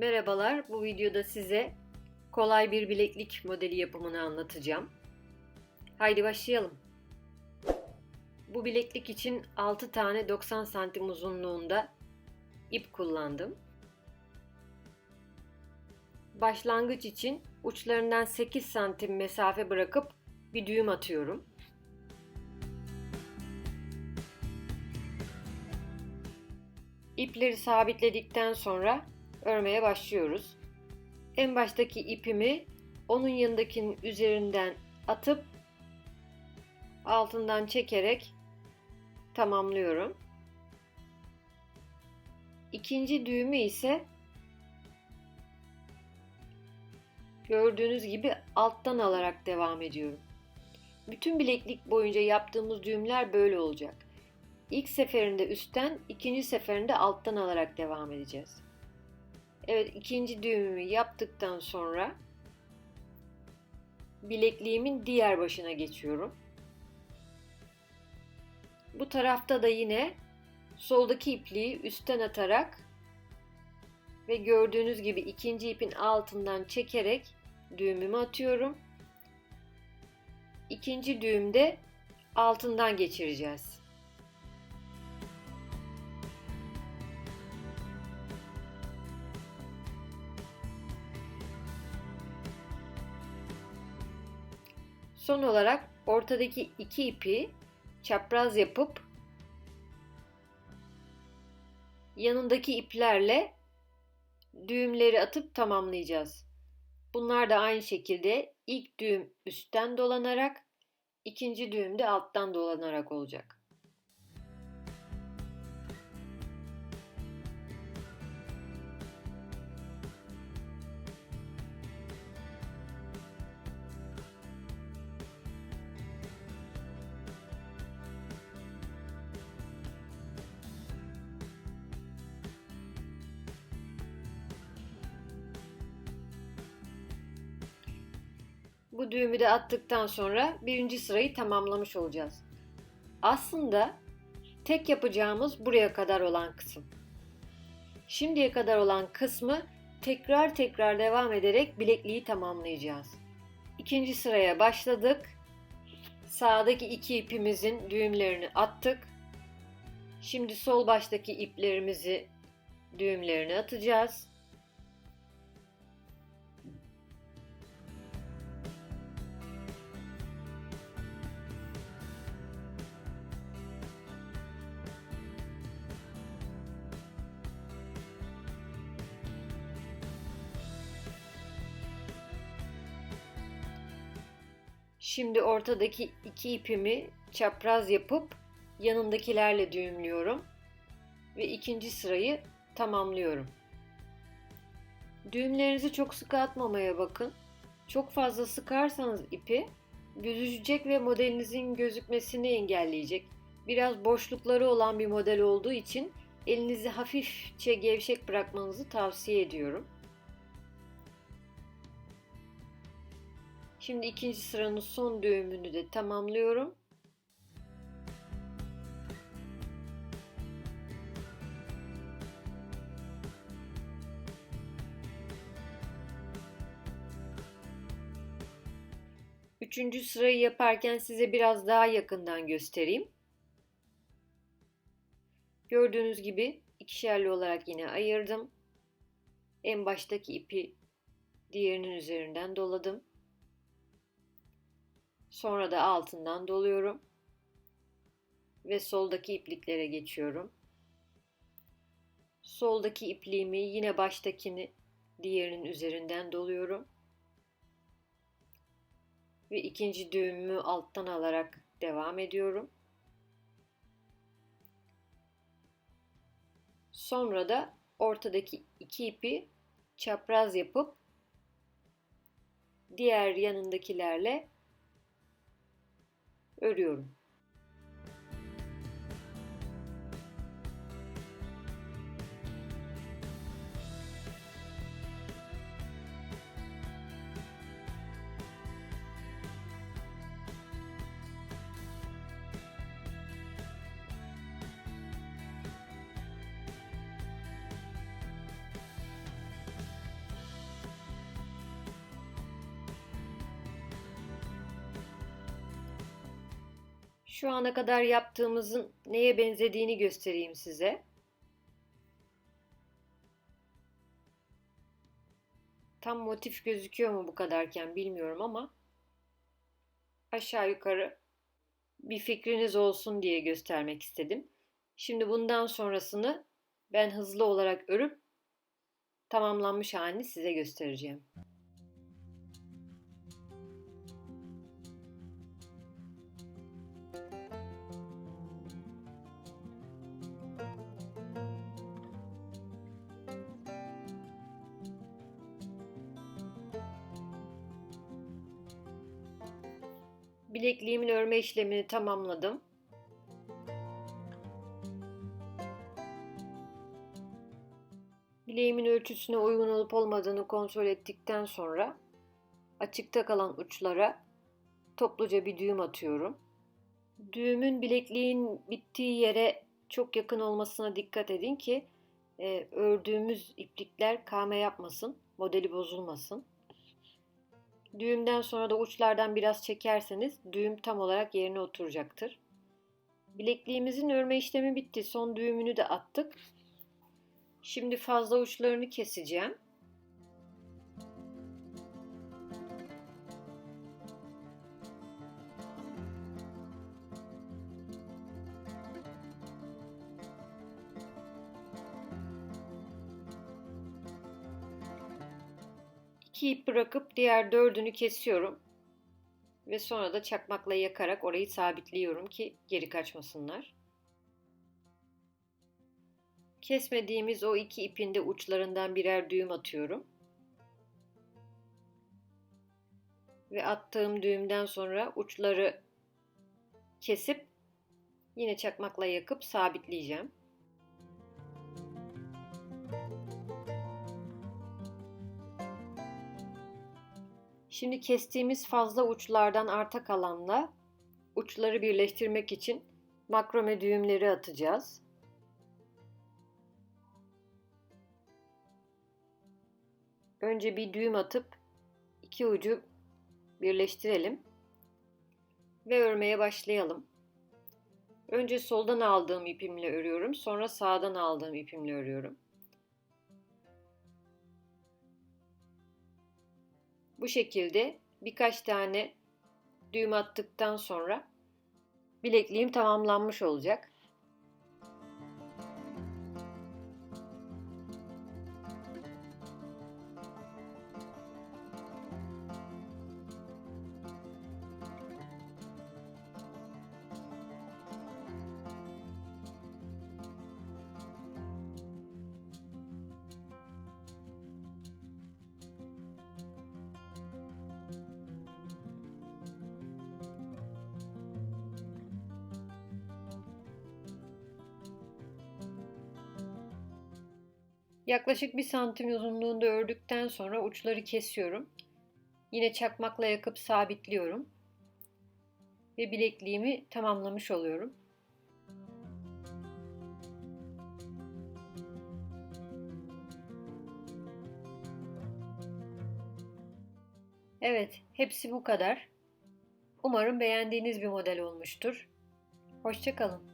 Merhabalar, bu videoda size kolay bir bileklik modeli yapımını anlatacağım. Haydi başlayalım. Bu bileklik için 6 tane 90 santim uzunluğunda ip kullandım. Başlangıç için uçlarından 8 santim mesafe bırakıp bir düğüm atıyorum. İpleri sabitledikten sonra örmeye başlıyoruz. En baştaki ipimi onun yanındakinin üzerinden atıp altından çekerek tamamlıyorum. İkinci düğümü ise gördüğünüz gibi alttan alarak devam ediyorum. Bütün bileklik boyunca yaptığımız düğümler böyle olacak. İlk seferinde üstten, ikinci seferinde alttan alarak devam edeceğiz. Evet, ikinci düğümümü yaptıktan sonra bilekliğimin diğer başına geçiyorum. Bu tarafta da yine soldaki ipliği üstten atarak ve gördüğünüz gibi ikinci ipin altından çekerek düğümümü atıyorum. İkinci düğümde altından geçireceğiz. Son olarak ortadaki iki ipi çapraz yapıp yanındaki iplerle düğümleri atıp tamamlayacağız. Bunlar da aynı şekilde ilk düğüm üstten dolanarak, ikinci düğüm de alttan dolanarak olacak. Bu düğümü de attıktan sonra birinci sırayı tamamlamış olacağız. Aslında tek yapacağımız buraya kadar olan kısım. Şimdiye kadar olan kısmı tekrar tekrar devam ederek bilekliği tamamlayacağız. İkinci sıraya başladık. Sağdaki iki ipimizin düğümlerini attık. Şimdi sol baştaki iplerimizi düğümlerini atacağız. Şimdi ortadaki iki ipimi çapraz yapıp yanındakilerle düğümlüyorum ve ikinci sırayı tamamlıyorum. Düğümlerinizi çok sıkı atmamaya bakın. Çok fazla sıkarsanız ipi büzüşecek ve modelinizin gözükmesini engelleyecek. Biraz boşlukları olan bir model olduğu için elinizi hafifçe gevşek bırakmanızı tavsiye ediyorum. Şimdi ikinci sıranın son düğümünü de tamamlıyorum. Üçüncü sırayı yaparken size biraz daha yakından göstereyim. Gördüğünüz gibi ikişerli olarak yine ayırdım. En baştaki ipi diğerinin üzerinden doladım. Sonra da altından doluyorum. Ve soldaki ipliklere geçiyorum. Soldaki ipliğimi yine baştakini diğerinin üzerinden doluyorum. Ve ikinci düğümümü alttan alarak devam ediyorum. Sonra da ortadaki iki ipi çapraz yapıp diğer yanındakilerle örüyorum. Şu ana kadar yaptığımızın neye benzediğini göstereyim size. Tam motif gözüküyor mu bu kadarken bilmiyorum ama aşağı yukarı bir fikriniz olsun diye göstermek istedim. Şimdi bundan sonrasını ben hızlı olarak örüp tamamlanmış halini size göstereceğim. Bilekliğimin örme işlemini tamamladım. Bileğimin ölçüsüne uygun olup olmadığını kontrol ettikten sonra açıkta kalan uçlara topluca bir düğüm atıyorum. Düğümün bilekliğin bittiği yere çok yakın olmasına dikkat edin ki e, ördüğümüz iplikler kame yapmasın, modeli bozulmasın. Düğümden sonra da uçlardan biraz çekerseniz düğüm tam olarak yerine oturacaktır. Bilekliğimizin örme işlemi bitti. Son düğümünü de attık. Şimdi fazla uçlarını keseceğim. İki ip bırakıp diğer dördünü kesiyorum. Ve sonra da çakmakla yakarak orayı sabitliyorum ki geri kaçmasınlar. Kesmediğimiz o iki ipin de uçlarından birer düğüm atıyorum. Ve attığım düğümden sonra uçları kesip yine çakmakla yakıp sabitleyeceğim. Şimdi kestiğimiz fazla uçlardan arta kalanla uçları birleştirmek için makrome düğümleri atacağız. Önce bir düğüm atıp iki ucu birleştirelim ve örmeye başlayalım. Önce soldan aldığım ipimle örüyorum, sonra sağdan aldığım ipimle örüyorum. Bu şekilde birkaç tane düğüm attıktan sonra bilekliğim tamamlanmış olacak. Yaklaşık bir santim uzunluğunda ördükten sonra uçları kesiyorum. Yine çakmakla yakıp sabitliyorum. Ve bilekliğimi tamamlamış oluyorum. Evet, hepsi bu kadar. Umarım beğendiğiniz bir model olmuştur. Hoşçakalın.